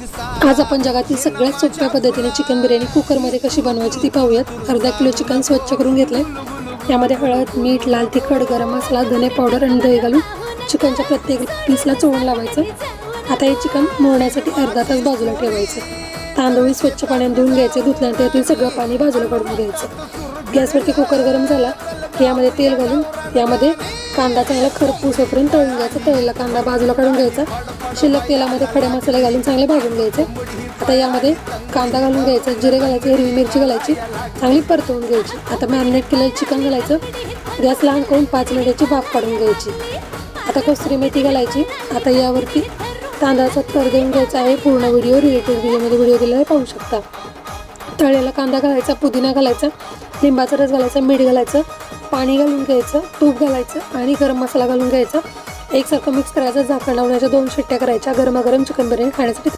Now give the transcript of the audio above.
आज आपण जगातील सगळ्यात सोप्या पद्धतीने चिकन बिर्याणी कुकरमध्ये कशी बनवायची ती पाहूयात. अर्धा किलो चिकन स्वच्छ करून घेतलंय. यामध्ये हळद मीठ लाल तिखट गरम मसाला धने पावडर आणि दही घालून चिकनच्या प्रत्येक पीसला चोळून लावायचं. आता हे चिकन मोडण्यासाठी अर्धा तास बाजूला ठेवायचं. तांदूळ स्वच्छ पाण्यात धुवून घ्यायचे. धुतल्यानंतर यातील सगळं पाणी बाजूला काढून घ्यायचं. गॅसवरती कुकर गरम झाला की यामध्ये तेल घालून यामध्ये कांदा चांगला खरपूस होईपर्यंत तळून घ्यायचा. तळलेला कांदा बाजूला काढून घ्यायचा. शिल्लक तेलामध्ये खडे मसाले घालून चांगले भाजून घ्यायचे. आता यामध्ये कांदा घालून घ्यायचा जिरे घालायचे हिरवी मिरची घालायची चांगली परतवून घ्यायची. आता मॅरिनेट केलेलं चिकन घालायचं. गॅस लहान करून पाच मिनिटाची भाप काढून घ्यायची. आता कोसरी मेथी घालायची. आता यावरती तांदळाचा तर देऊन घ्यायचा आहे. पूर्ण व्हिडिओ रिलेटेड व्हिडिओमध्ये व्हिडिओ दिलेला पाहू शकता. तळलेला कांदा घालायचा पुदिना घालायचा लिंबाचा रस घालायचा मीठ घालायचं पाणी घालून घ्यायचं तूप घालायचं आणि गरम मसाला घालून घ्यायचा. एकसारखं मिक्स करायचं झाकण लावण्याच्या दोन शिट्ट्या करायच्या गरमागरम चिकन बिर्याणी खाण्यासाठी